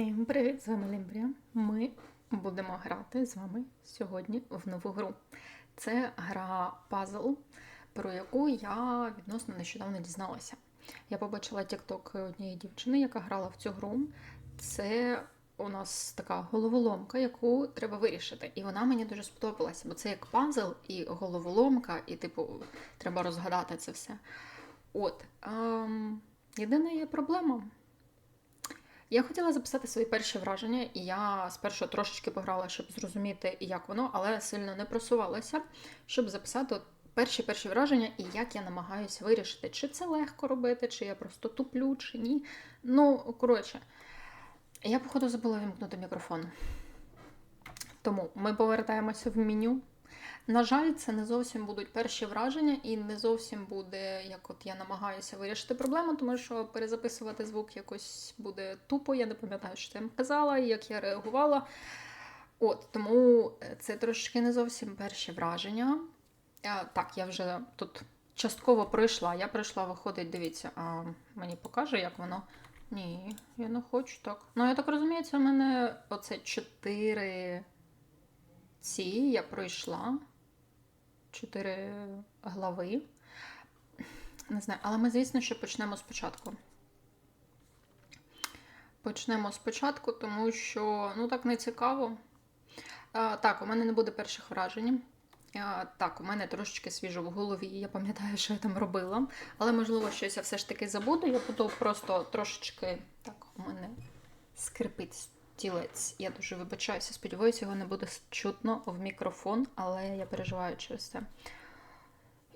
Всім привіт! З вами Лімбрія. Ми будемо грати з вами сьогодні в нову гру. Це гра пазл, про яку я відносно нещодавно дізналася. Я побачила тікток однієї дівчини, яка грала в цю гру. Це у нас така головоломка, яку треба вирішити. І вона мені дуже сподобалася, бо це як пазл і головоломка, і, типу, треба розгадати це все. От. Ем, єдина є проблема. Я хотіла записати свої перші враження, і я спершу трошечки пограла, щоб зрозуміти, як воно, але сильно не просувалася, щоб записати перші перші враження і як я намагаюся вирішити, чи це легко робити, чи я просто туплю, чи ні. Ну, коротше, я, походу, забула вімкнути мікрофон. Тому ми повертаємося в меню. На жаль, це не зовсім будуть перші враження, і не зовсім буде, як от я намагаюся вирішити проблему, тому що перезаписувати звук якось буде тупо. Я не пам'ятаю, що я їм казала, і як я реагувала. От, тому це трошки не зовсім перші враження. А, так, я вже тут частково пройшла. Я пройшла, виходить, дивіться, а мені покаже, як воно. Ні, я не хочу так. Ну, я так розумію, це в мене оце чотири ці я пройшла. Чотири глави. Не знаю, але ми, звісно, що почнемо спочатку. Почнемо спочатку, тому що ну так не цікаво. А, так, у мене не буде перших вражень. А, так, у мене трошечки свіжо в голові, я пам'ятаю, що я там робила. Але, можливо, щось я все ж таки забуду. Я буду просто трошечки. Так, у мене скрипить стілець. Я дуже вибачаюся, сподіваюся, його не буде чутно в мікрофон, але я переживаю через це.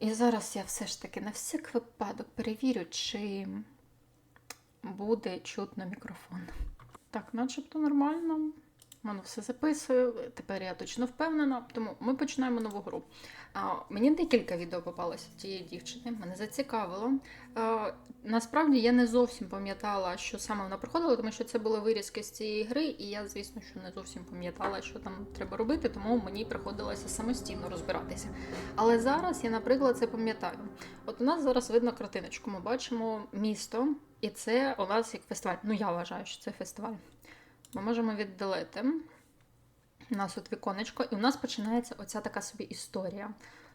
І зараз я все ж таки на всяк випадок перевірю, чи буде чутно мікрофон. Так, начебто нормально. Воно все записує. Тепер я точно впевнена. Тому ми починаємо нову гру. А, мені декілька відео попалося тієї дівчини, мене зацікавило. А, насправді я не зовсім пам'ятала, що саме вона проходила, тому що це були вирізки з цієї гри, і я, звісно, що не зовсім пам'ятала, що там треба робити, тому мені приходилося самостійно розбиратися. Але зараз я, наприклад, це пам'ятаю. От у нас зараз видно картиночку. Ми бачимо місто, і це у нас як фестиваль. Ну, я вважаю, що це фестиваль. Ми можемо віддалити. У нас от віконечко, і у нас починається оця така собі історія.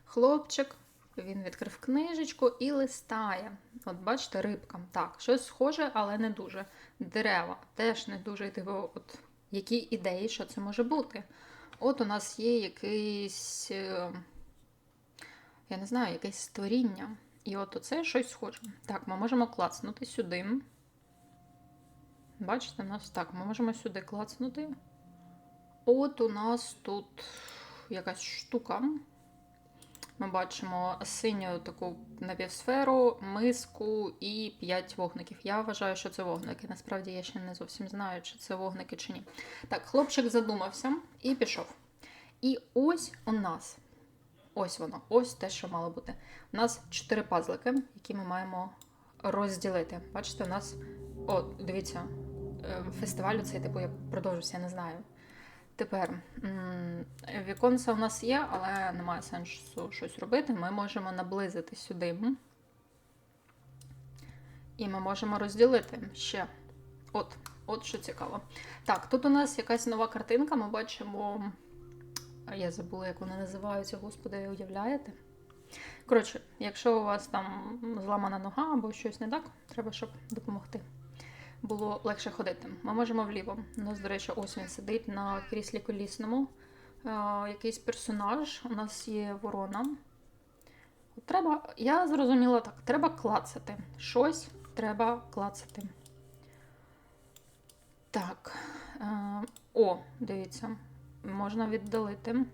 Хлопчик, він відкрив книжечку і листає. От бачите, рибка. Так, щось схоже, але не дуже. Дерева теж не дуже диво. От які ідеї, що це може бути? От у нас є якийсь, е, я не знаю, якесь створіння. І от оце щось схоже. Так, ми можемо клацнути сюди. Бачите, у нас так, ми можемо сюди клацнути. От у нас тут якась штука. Ми бачимо синю таку напівсферу, миску і 5 вогників. Я вважаю, що це вогники. Насправді я ще не зовсім знаю, чи це вогники чи ні. Так, хлопчик задумався і пішов. І ось у нас. Ось воно, ось те, що мало бути. У нас 4 пазлики, які ми маємо розділити. Бачите, у нас. О, дивіться, фестивалю цей типу я продовжуся, я не знаю. Тепер віконце у нас є, але немає сенсу щось робити. Ми можемо наблизити сюди. І ми можемо розділити ще. От, от що цікаво. Так, тут у нас якась нова картинка. Ми бачимо. Я забула, як вони називаються, господи, уявляєте? Коротше, якщо у вас там зламана нога або щось не так, треба, щоб допомогти було легше ходити. Ми можемо вліво. У нас, до речі, ось він сидить на кріслі колісному. Е, якийсь персонаж. У нас є ворона. Треба, я зрозуміла так, треба клацати. Щось треба клацати. Так. Е, о, дивіться, можна віддалити.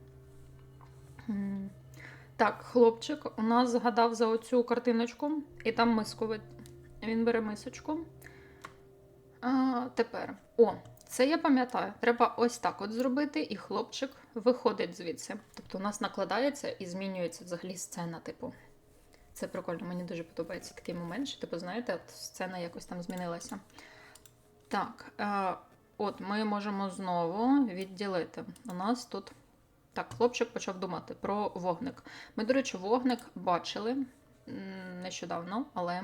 Так, хлопчик у нас згадав за оцю картиночку, і там миску. вид- Він бере мисочку. А, тепер. О, це я пам'ятаю. Треба ось так от зробити, і хлопчик виходить звідси. Тобто у нас накладається і змінюється взагалі сцена, типу. Це прикольно, мені дуже подобається такий момент, що, типу, знаєте, от сцена якось там змінилася. Так, е, от ми можемо знову відділити. У нас тут. Так, хлопчик почав думати про вогник. Ми, до речі, вогник бачили нещодавно, але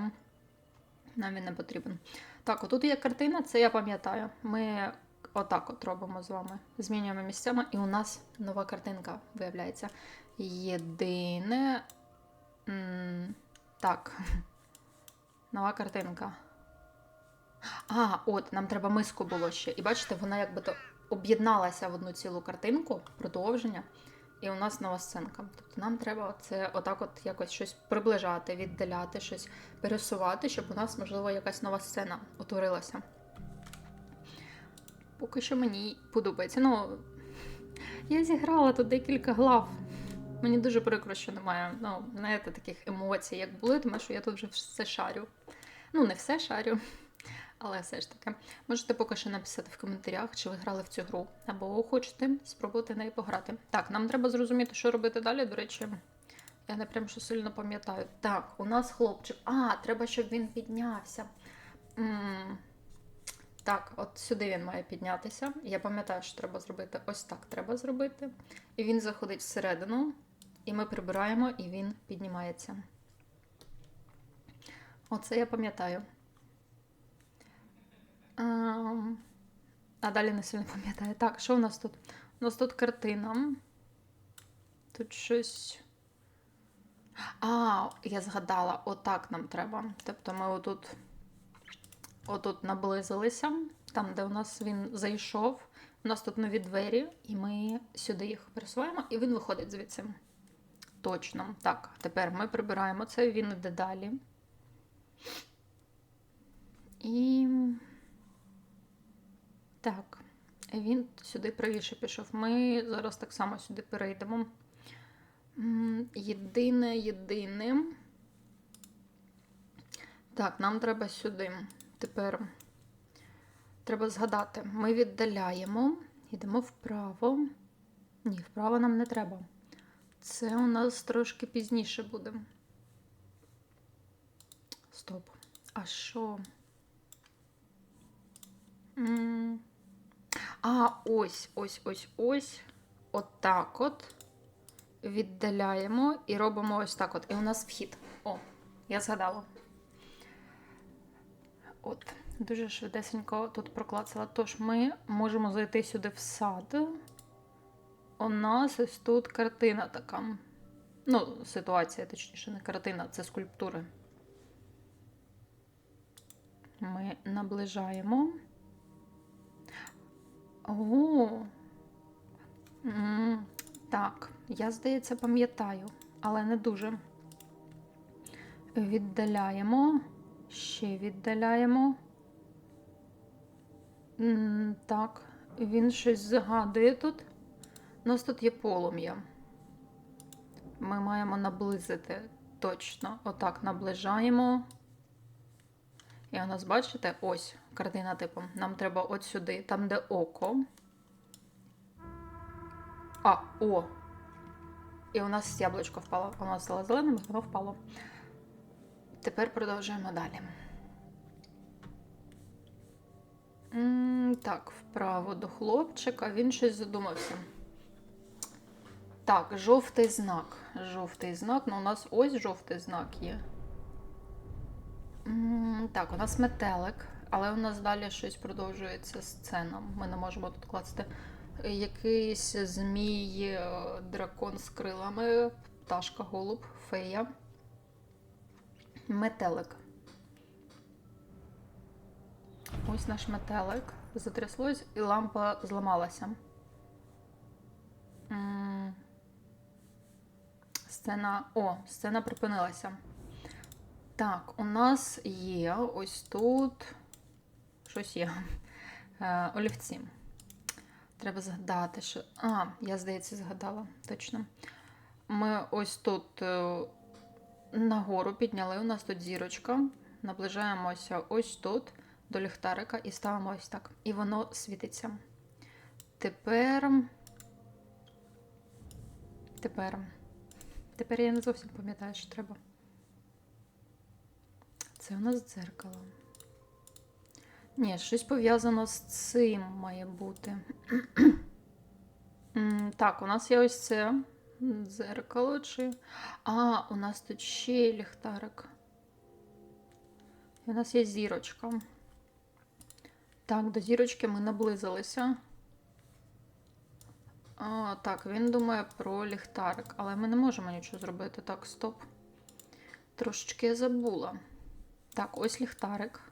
нам він не потрібен. Так, отут є картина, це я пам'ятаю. Ми отак от робимо з вами. Змінюємо місцями, і у нас нова картинка виявляється. Єдине. Так. Нова картинка. А, от, нам треба миску було ще. І бачите, вона якби то об'єдналася в одну цілу картинку, продовження, і у нас нова сценка. Тобто нам треба це отак от якось щось приближати, віддаляти, щось пересувати, щоб у нас, можливо, якась нова сцена утворилася. Поки що мені подобається. Ну, я зіграла тут декілька глав. Мені дуже прикро, що немає, ну, знаєте, таких емоцій, як були, тому що я тут вже все шарю. Ну, не все шарю, але все ж таки. Можете поки що написати в коментарях, чи ви грали в цю гру, або хочете спробувати неї пограти. Так, нам треба зрозуміти, що робити далі. До речі, я не прям що сильно пам'ятаю. Так, у нас хлопчик. А, треба, щоб він піднявся. м так, от сюди він має піднятися. Я пам'ятаю, що треба зробити ось так треба зробити. І він заходить всередину, і ми прибираємо, і він піднімається. Оце я пам'ятаю. А далі не сильно пам'ятаю. Так, що у нас тут? У нас тут картина. Тут щось. А, я згадала, отак нам треба. Тобто ми отут, отут наблизилися, там, де у нас він зайшов. У нас тут нові двері, і ми сюди їх пересуваємо, і він виходить звідси. Точно. Так, тепер ми прибираємо це, він іде далі. І. Так, він сюди правіше пішов. Ми зараз так само сюди перейдемо. Єдине, єдине. Так, нам треба сюди. Тепер треба згадати. Ми віддаляємо, йдемо вправо. Ні, вправо нам не треба. Це у нас трошки пізніше буде. Стоп. А що? А, ось, ось, ось, ось. Отак от. Віддаляємо і робимо ось так от. І у нас вхід. О, я згадала. От, дуже швидесенько тут проклацала. Тож ми можемо зайти сюди в сад. У нас ось тут картина така. Ну, ситуація, точніше, не картина, це скульптури. Ми наближаємо. О. М, Так, я, здається, пам'ятаю, але не дуже. Віддаляємо, ще віддаляємо. М, Так, він щось згадує тут. У нас тут є полум'я. Ми маємо наблизити точно. Отак наближаємо. І у нас, бачите, ось картина типу. Нам треба от сюди, там, де око. А, о! І у нас яблучко впало. Воно стало зеленим, воно впало. Тепер продовжуємо далі. Так, вправо до хлопчика. Він щось задумався. Так, жовтий знак. Жовтий знак. Ну, у нас ось жовтий знак є. Так, у нас метелик, але у нас далі щось продовжується сцена. Ми не можемо тут класти якийсь змій, е, дракон з крилами, пташка, голуб, фея. Метелик. Ось наш метелик. Затряслось і лампа зламалася. Сцена. О, сцена припинилася. Так, у нас є ось тут щось є. Е, олівці. Треба згадати, що. А, я, здається, згадала, точно. Ми ось тут е, нагору підняли, у нас тут зірочка. Наближаємося ось тут до ліхтарика і ставимо ось так. І воно світиться. Тепер. Тепер. Тепер я не зовсім пам'ятаю, що треба. Це у нас дзеркало. Ні, щось пов'язано з цим має бути. Так, у нас є ось це дзеркало чи. А, у нас тут ще ліхтарик. І у нас є зірочка. Так, до зірочки ми наблизилися. А, так, він думає про ліхтарик, але ми не можемо нічого зробити. Так, стоп. Трошечки я забула. Так, ось ліхтарик.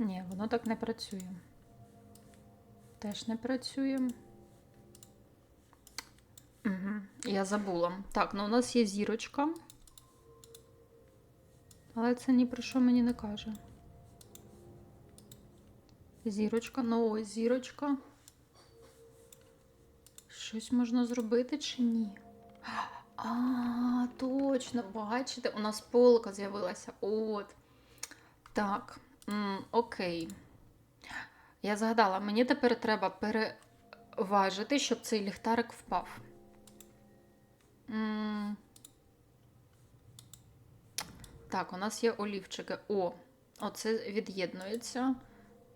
Ні, воно так не працює. Теж не працює. Угу, я забула. Так, ну у нас є зірочка. Але це ні про що мені не каже. Зірочка, ну ось зірочка. Щось можна зробити чи ні? А, точно, бачите, у нас полка з'явилася. От. Так, м, окей. Я згадала, мені тепер треба переважити, щоб цей ліхтарик впав. М. Так, у нас є олівчики. О, оце від'єднується.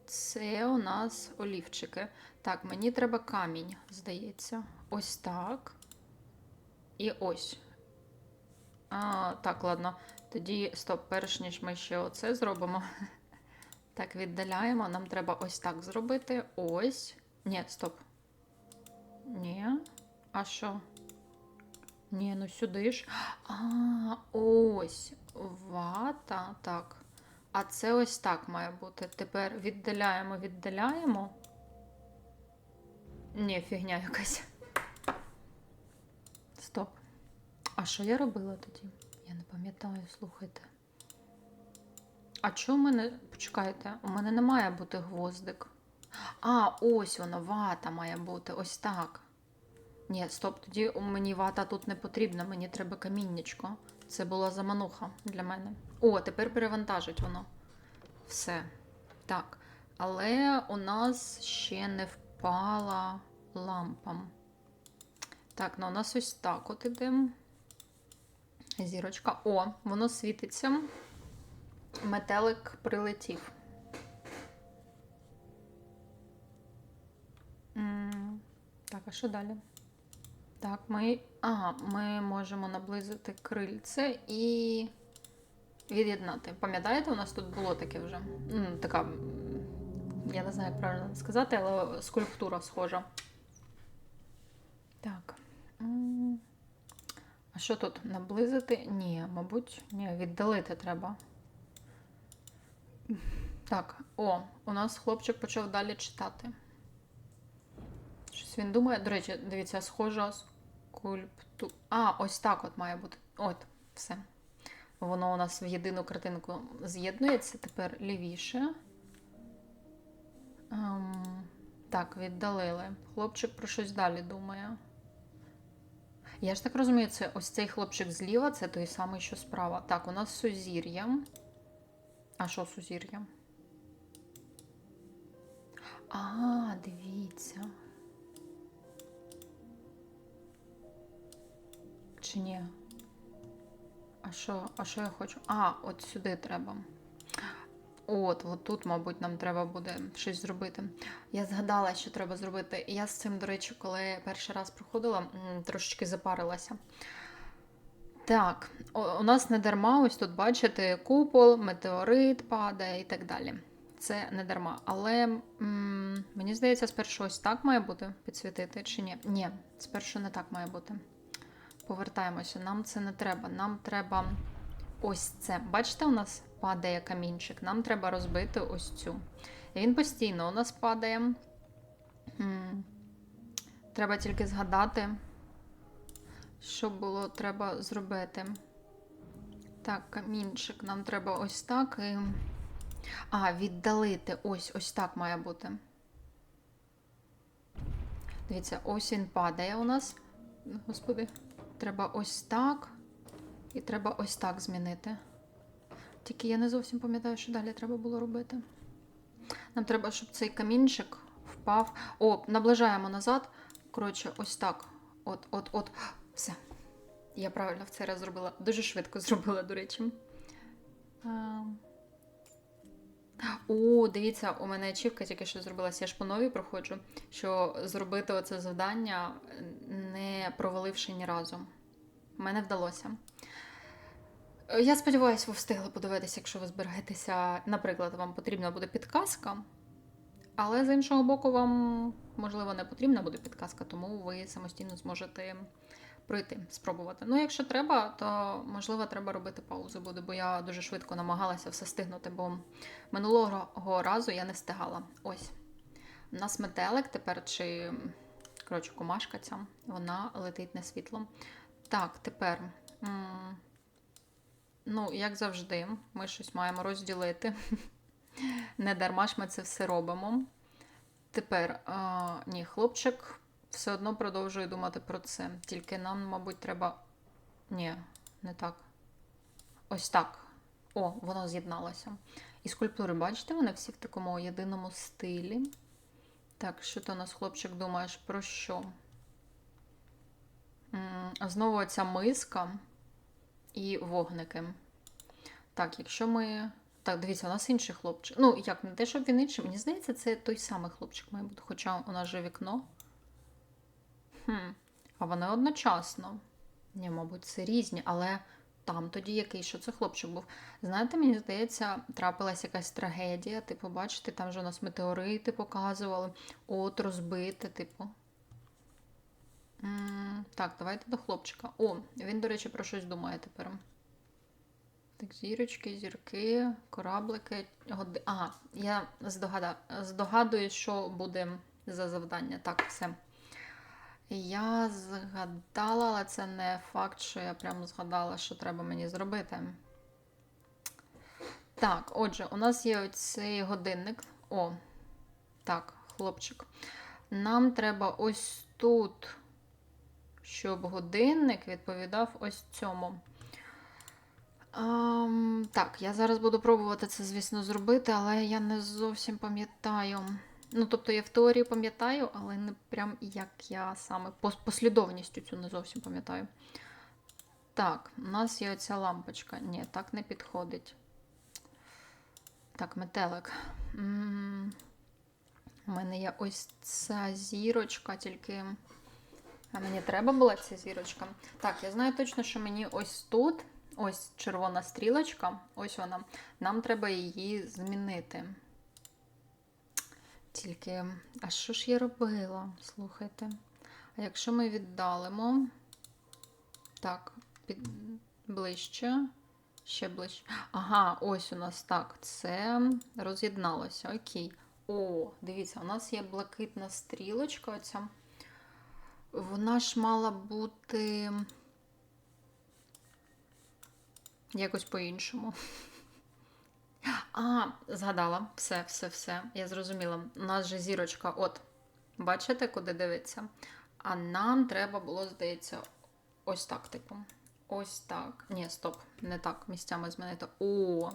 Це у нас олівчики. Так, мені треба камінь, здається. Ось так. І ось. А, так, ладно. Тоді, стоп, перш ніж ми ще оце зробимо. Так, віддаляємо. Нам треба ось так зробити. Ось. Ні, стоп. Ні. А що? Ні, ну сюди ж. А, ось. Вата. Так. А це ось так має бути. Тепер віддаляємо, віддаляємо. Ні, фігня якась. Стоп. А що я робила тоді? Я не пам'ятаю, слухайте. А чого в мене. Почекайте, у мене не має бути гвоздик. А, ось воно, вата має бути. Ось так. Ні, стоп, тоді мені вата тут не потрібна, мені треба каміннячко. Це була замануха для мене. О, тепер перевантажить воно. Все. Так. Але у нас ще не впала лампа. Так, ну у нас ось так от іде. Зірочка. О, воно світиться. Метелик прилетів. Так, а що далі? Так, ми. Ага, ми можемо наблизити крильце і від'єднати. Пам'ятаєте, у нас тут було таке вже? М, Така, я не знаю, як правильно сказати, але скульптура схожа. Так. А що тут? Наблизити? Ні, мабуть, ні, віддалити треба. Так, о, у нас хлопчик почав далі читати. Щось він думає. До речі, дивіться, схожа скульпту. А, ось так от має бути. От, все. Воно у нас в єдину картинку з'єднується, тепер лівіше. Ем, так, віддалили. Хлопчик про щось далі думає. Я ж так розумію, це ось цей хлопчик зліва, це той самий, що справа. Так, у нас сузір'я. А що сузір'я? А, дивіться. Чи ні? А що, а що я хочу? А, от сюди треба. От, от тут, мабуть, нам треба буде щось зробити. Я згадала, що треба зробити. І я з цим, до речі, коли перший раз проходила, трошечки запарилася. Так, у нас не дарма, ось тут бачите, купол, метеорит падає і так далі. Це не дарма. Але м, мені здається, спершу ось так має бути підсвітити чи ні? Ні, спершу не так має бути. Повертаємося, нам це не треба. Нам треба ось це. Бачите, у нас падає камінчик. Нам треба розбити ось цю. І він постійно у нас падає. М, Треба тільки згадати, що було треба зробити. Так, камінчик нам треба ось так. І... А, віддалити. Ось, ось так має бути. Дивіться, ось він падає у нас. Господи, треба ось так. І треба ось так змінити. Тільки я не зовсім пам'ятаю, що далі треба було робити. Нам треба, щоб цей камінчик впав. О, наближаємо назад. Коротше, ось так. От, от, от. Все. Я правильно в цей раз зробила. Дуже швидко зробила, до речі. О, дивіться, у мене ачівка тільки що зробилася. Я ж по новій проходжу, що зробити оце завдання, не проваливши ні разу. Мене вдалося. Я сподіваюся, ви встигли подивитися, якщо ви збираєтеся, наприклад, вам потрібна буде підказка. Але з іншого боку, вам, можливо, не потрібна буде підказка, тому ви самостійно зможете пройти, спробувати. Ну, якщо треба, то можливо треба робити паузу буде, бо я дуже швидко намагалася все стигнути, бо минулого разу я не встигала. Ось. У нас метелик тепер, чи коротше, комашка ця, вона летить на світло. Так, тепер. Ну, як завжди, ми щось маємо розділити. Не дарма ж ми це все робимо. Тепер, ні, хлопчик все одно продовжує думати про це. Тільки нам, мабуть, треба. Ні, не так. Ось так. О, воно з'єдналося. І скульптури, бачите, вони всі в такому єдиному стилі. Так, що ти у нас, хлопчик, думаєш про що? Знову ця миска і вогники. Так, якщо ми. Так, дивіться, у нас інший хлопчик. Ну, як не те, щоб він інший. Мені здається, це той самий хлопчик має бути, хоча у нас же вікно. Хм. А вони одночасно. Ні, мабуть, це різні, але там тоді який, що це хлопчик був. Знаєте, мені здається, трапилась якась трагедія. Типу, бачите, там же у нас метеорити показували, от розбите, типу. М, Так, давайте до хлопчика. О, він, до речі, про щось думає тепер. Так, зірочки, зірки, кораблики. Годи... Ага, я здогада... здогадую, що буде за завдання. Так, все. Я згадала, але це не факт, що я прямо згадала, що треба мені зробити. Так, отже, у нас є оцей годинник. О, так, хлопчик. Нам треба ось тут, щоб годинник відповідав ось цьому. Ам, так, я зараз буду пробувати це, звісно, зробити, але я не зовсім пам'ятаю. Ну, тобто я в теорії пам'ятаю, але не прям як я саме послідовністю цю не зовсім пам'ятаю. Так, у нас є оця лампочка. Ні, так не підходить. Так, метелик. У мене є ось ця зірочка, тільки. А мені треба була ця зірочка. Так, я знаю точно, що мені ось тут, ось червона стрілочка, ось вона. Нам треба її змінити. Тільки, а що ж я робила? Слухайте. А якщо ми віддалимо. Так, під... ближче. Ще ближче. Ага, ось у нас так. Це роз'єдналося. Окей. О, дивіться, у нас є блакитна стрілочка. Оця. Вона ж мала бути якось по-іншому. А, згадала. Все, все, все. Я зрозуміла. У нас же зірочка, от. Бачите, куди дивиться? А нам треба було, здається, ось так, типу. Ось так. Ні, стоп, не так. Місцями змінити. О!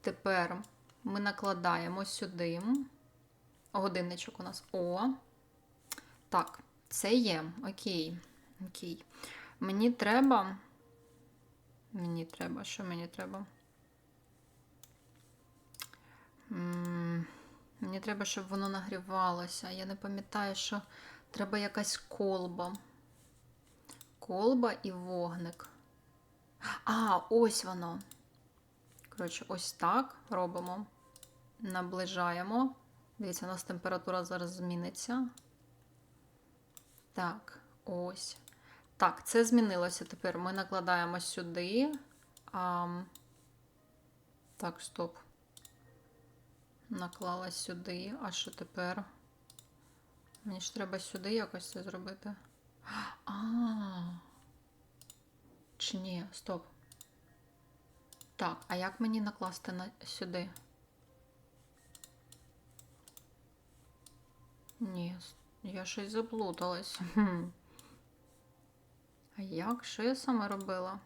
Тепер ми накладаємо сюди. Годинничок у нас. О. Так, це є. Окей. Окей. Мені треба. Мені треба. Що мені треба? Мені треба, щоб воно нагрівалося. Я не пам'ятаю, що треба якась колба. Колба і вогник. А, ось воно. Коротше, ось так робимо. Наближаємо. Дивіться, у нас температура зараз зміниться. Так, ось. Так, це змінилося. Тепер ми накладаємо сюди. А... Так, стоп. Наклала сюди. А що тепер? Мені ж треба сюди якось це зробити. А. Чи ні, стоп. Так, а як мені накласти на сюди? Ні, я щось заплуталась. А як? Що я саме робила?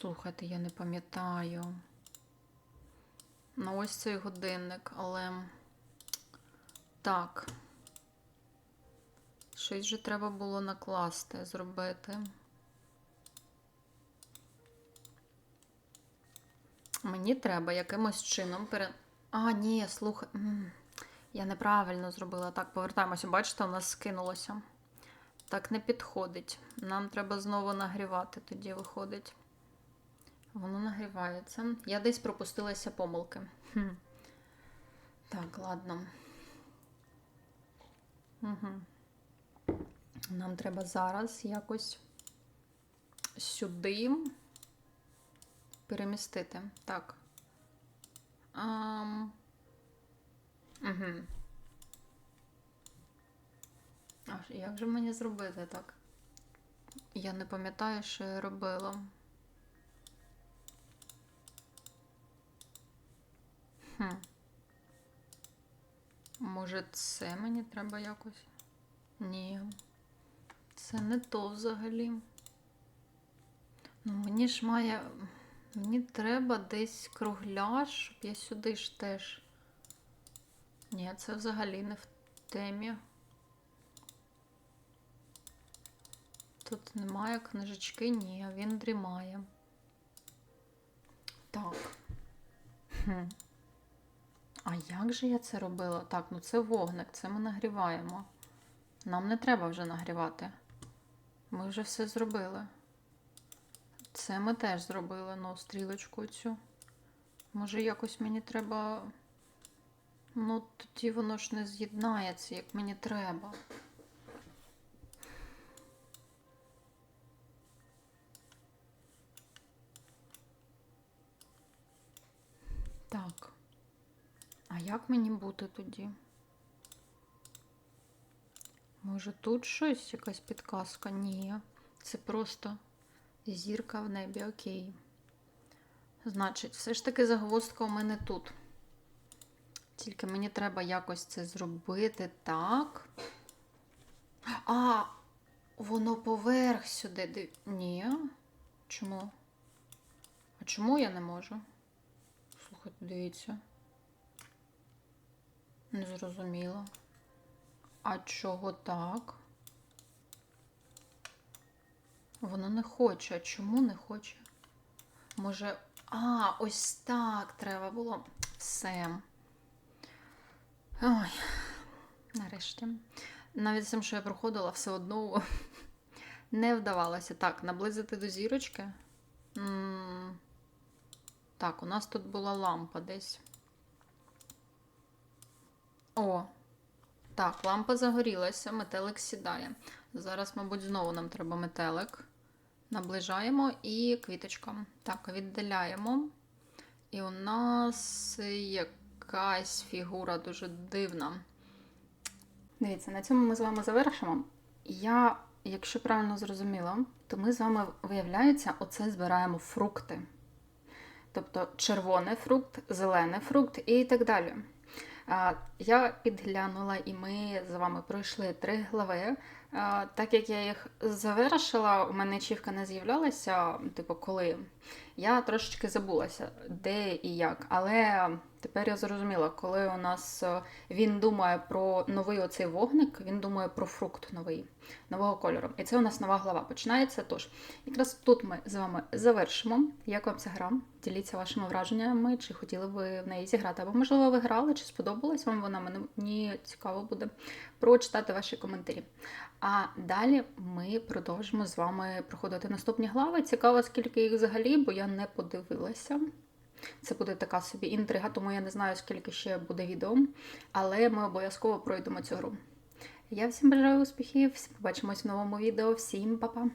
Слухайте, я не пам'ятаю. Ну, ось цей годинник, але. Так. Щось же треба було накласти, зробити. Мені треба якимось чином пере. А, ні, слухай. Я неправильно зробила. Так, повертаємося. Бачите, у нас скинулося. Так не підходить. Нам треба знову нагрівати, тоді виходить. Воно нагрівається. Я десь пропустилася помилки. Хм. Так, ладно. Угу. Нам треба зараз якось сюди перемістити. Так. Ам... Угу. А як же мені зробити так? Я не пам'ятаю, що я робила. Хм. Може, це мені треба якось? Ні. Це не то взагалі. Ну, мені ж має. Мені треба десь кругляш, щоб я сюди ж теж. Ні, це взагалі не в темі. Тут немає книжечки, ні, він дрімає. Так. Хм. А як же я це робила? Так, ну це вогник, це ми нагріваємо. Нам не треба вже нагрівати. Ми вже все зробили. Це ми теж зробили, ну, стрілочку цю. Може, якось мені треба. Ну, тоді воно ж не з'єднається, як мені треба. Так. А як мені бути тоді? Може, тут щось, якась підказка? Ні. Це просто зірка в небі, окей. Значить, все ж таки загвоздка у мене тут. Тільки мені треба якось це зробити так. А, воно поверх сюди. Ні. Чому? А чому я не можу? Слухайте, дивіться. Не зрозуміло. А чого так? Воно не хоче. Чому не хоче? Може. А, ось так треба було. Все. Ой, нарешті. Навіть з тим, що я проходила, все одно не вдавалося. Так, наблизити до зірочки. М, Так, у нас тут була лампа десь. О, так, лампа загорілася, метелик сідає. Зараз, мабуть, знову нам треба метелик. Наближаємо і квіточка. Так, віддаляємо. І у нас якась фігура дуже дивна. Дивіться, на цьому ми з вами завершимо. Я, якщо правильно зрозуміла, то ми з вами, виявляється, оце збираємо фрукти. Тобто червоний фрукт, зелений фрукт і так далі. Я підглянула, і ми з вами пройшли три глави. Так як я їх завершила, у мене чівка не з'являлася, типу, коли. Я трошечки забулася, де і як. Але тепер я зрозуміла, коли у нас е, він думає про новий оцей вогник, він думає про фрукт новий, нового кольору. І це у нас нова глава починається. Тож, якраз тут ми з вами завершимо. Як вам ця гра? Діліться вашими враженнями, чи хотіли ви в неї зіграти, або, можливо, ви грали, чи сподобалась вам вона. Мені цікаво буде прочитати ваші коментарі. А далі ми продовжимо з вами проходити наступні глави. Цікаво, скільки їх взагалі, бо я не подивилася. Це буде така собі інтрига, тому я не знаю, скільки ще буде відео, але ми обов'язково пройдемо цю гру. Я всім бажаю успіхів, побачимось в новому відео. Всім па-па!